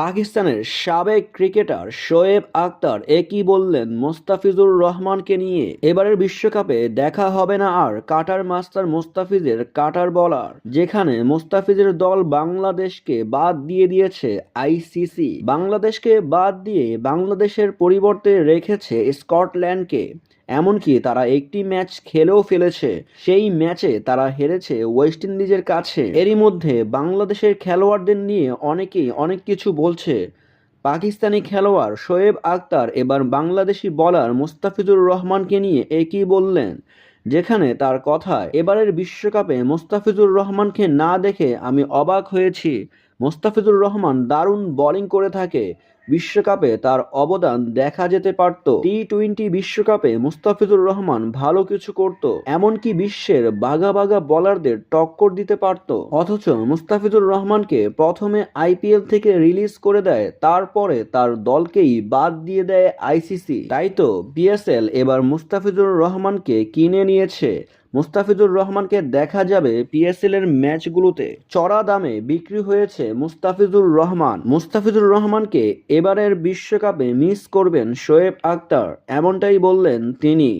পাকিস্তানের সাবেক ক্রিকেটার শোয়েব আক্তার একই বললেন, মোস্তাফিজুর রহমানকে নিয়ে এবারের বিশ্বকাপে দেখা হবে না আর কাটার মাস্টার মোস্তাফিজের কাটার বলার। যেখানে মোস্তাফিজের দল বাংলাদেশকে বাদ দিয়ে দিয়েছে আইসিসি। বাংলাদেশকে বাদ দিয়ে বাংলাদেশের পরিবর্তে রেখেছে স্কটল্যান্ডকে। এমনকি তারা একটি ম্যাচ খেলেও ফেলেছে। সেই ম্যাচে তারা হেরেছে ওয়েস্ট ইন্ডিজের কাছে। এরই মধ্যে বাংলাদেশের খেলোয়াড়দের নিয়ে অনেকেই অনেক কিছু বলছে। পাকিস্তানি খেলোয়াড় শোয়েব আক্তার এবার বাংলাদেশি বলার মুস্তাফিজুর রহমানকে নিয়ে একই বললেন, যেখানে তার কথায়, এবারের বিশ্বকাপে মোস্তাফিজুর রহমানকে না দেখে আমি অবাক হয়েছি। মোস্তাফিজুর রহমান দারুণ বোলিং করে থাকে। বিশ্বকাপে তার অবদান দেখা যেতে পারত। টি টোয়েন্টি বিশ্বকাপে মুস্তাফিজুর রহমান ভালো কিছু করত, এমনকি বিশ্বের বাঘা বাঘা বলারদের টক্কর দিতে পারত। অথচ মুস্তাফিজুর রহমানকে প্রথমে আইপিএল থেকে রিলিজ করে দেয়, তারপরে তার দলকেই বাদ দিয়ে দেয় আইসিসি তাই তো বিএসএল এবার মুস্তাফিজুর রহমানকে কিনে নিয়েছে। মুস্তাফিজুর রহমানকে দেখা যাবে পিএসএল এর ম্যাচগুলোতে। চড়া দামে বিক্রি হয়েছে মুস্তাফিজুর রহমান। মুস্তাফিজুর রহমানকে এবারের বিশ্বকাপে মিস করবেন শোয়েব আক্তার এমনটাই বললেন তিনি।